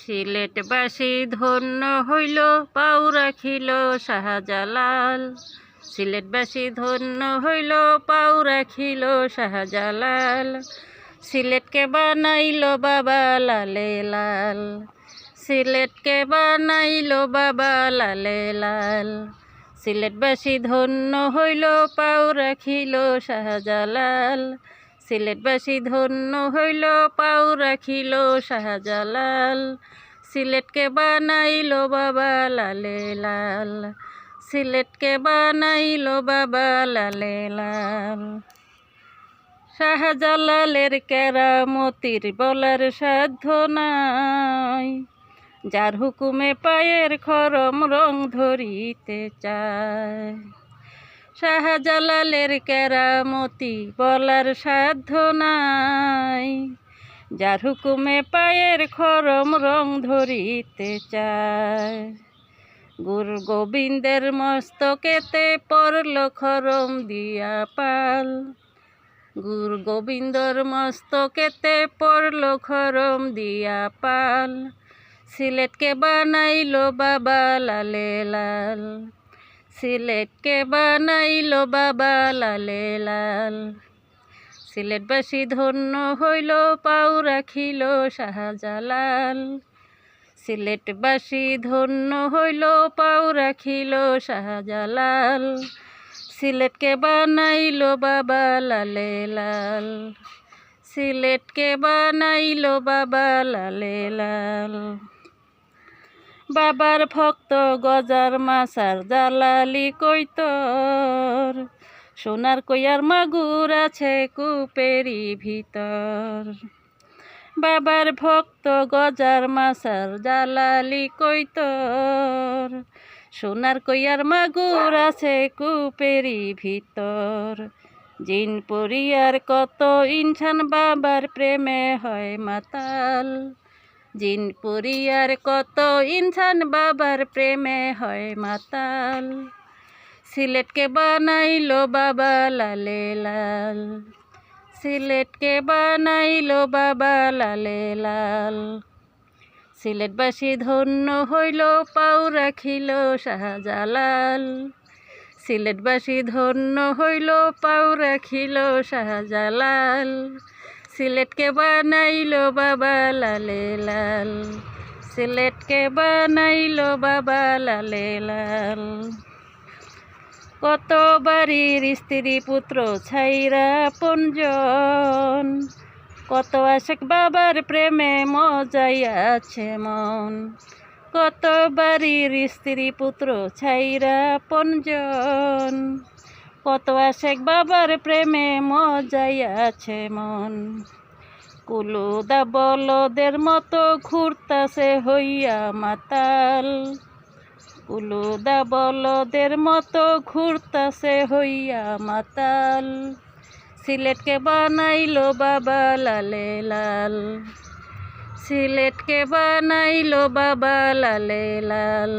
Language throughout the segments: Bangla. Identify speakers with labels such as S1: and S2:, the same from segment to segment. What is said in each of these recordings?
S1: সিলেটবাসী ধন্য হইল পাউ রাখিল শাহজালাল। সিলেটবাসী ধন্য হইল পাউ রাখিল শাহজালাল। সিলেটকে বানাইল বাবা লালে লাল। সিলেটকে বানাইল বাবা লালে লাল। সিলেটবাসী ধন্য হইল পাউ রাখিল শাহজালাল। সিলেটবাসী ধন্য হইল, পাও রাখিল শাহজালাল। সিলেটকে বানাইল বাবা লালে লাল। সিলেটকে বানাইল বাবা লালে লাল। শাহজালালের কেরামতির বলার সাধ্য নাই। যার হুকুমে পায়ের খরম রং ধরিতে চায়। শাহজালালের কেরামতি বলার সাধ্য নাই। যার হুকুমে পায়ের খরম রং ধরিতে চায়। গুরু গোবিন্দের মস্তকেতে পড়ল খরম দিয়া পাল। গুরু গোবিন্দর মস্তকেতে পড়ল খরম দিয়া পাল। সিলেটকে বানাইল বাবা লালে লাল। সিলেটকে বানাইল বাবা লালে লাল। সিলেটবাসী ধন্য হইল, পাও রাখিল শাহজালাল। সিলেটবাসী ধন্য হইল, পাও রাখিল শাহজালাল। সিলেটকে বানাইল বাবা লালে লাল। সিলেটকে বানাইল বাবা লালে লাল। বাবার ভক্ত গজার মাসার জালালি কইতর সোনার কইয়ার মাগুর আছে কুপেরি ভিতর। বাবার ভক্ত গজার মাসার জালালি কইতর সোনার কইয়ার মাগুর আছে কুপেরি ভিতর। জিন পরিয়ার কত ইনসান বাবার প্রেমে হয় মাতাল। জিন পরিয়ার কত ইনসান বাবার প্রেমে হয় মাতাল। সিলেটকে বানাইল বাবা লালে লাল। সিলেটকে বানাইল বাবা লালে লাল। সিলেটবাসী ধন্য হইল, পাও রাখিল শাহজালাল। সিলেটবাসী ধন্য হইল, পাও রাখিল শাহজালাল। সিলেটকে বানাইল বাবা লালে লাল। সিলেটকে বানাইল বাবা লালে লাল। কত বাড়ির স্ত্রী পুত্র ছাইরা পঞ্জন। কত আশেক বাবার প্রেমে মজাইয়াছে মন। কত বাড়ির স্ত্রী পুত্র ছাইরা পঞ্জন। কত আশেক বাবার প্রেমে মজাই মজাইয়াছে মন। কুলুদা বলদের মতো ঘুরতাছে হইয়া মাতাল। কুলুদা বলদের মতো ঘুরতাছে হইয়া মাতাল। সিলেটকে বানাইল বাবা লালে লাল। সিলেটকে বানাইল বাবা লালে লাল।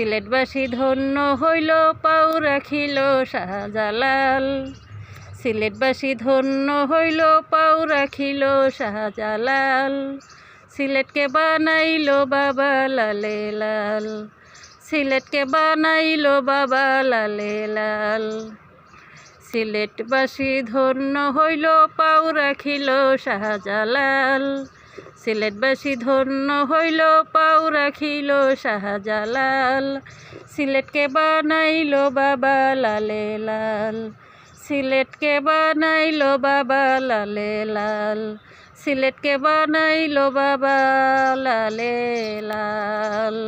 S1: সিলেটবাসী ধন্য হইল পাউ রাখিল শাহজালাল। সিলেটবাসী ধন্য হইল পাউ রাখিল শাহজালাল। সিলেটকে বানাইল বাবা লালে লাল। সিলেটকে বানাইল বাবা লালে লাল। সিলেটবাসী ধন্য হইল পাউ রাখিল শাহজালাল। সিলেটবাসী ধন্য হইল, পাও রাখিল শাহজালাল। সিলেটকে বানাইল বাবা লালে লাল। সিলেটকে বানাইল বাবা লালে লাল। সিলেটকে বানাইল বাবা লালে লাল।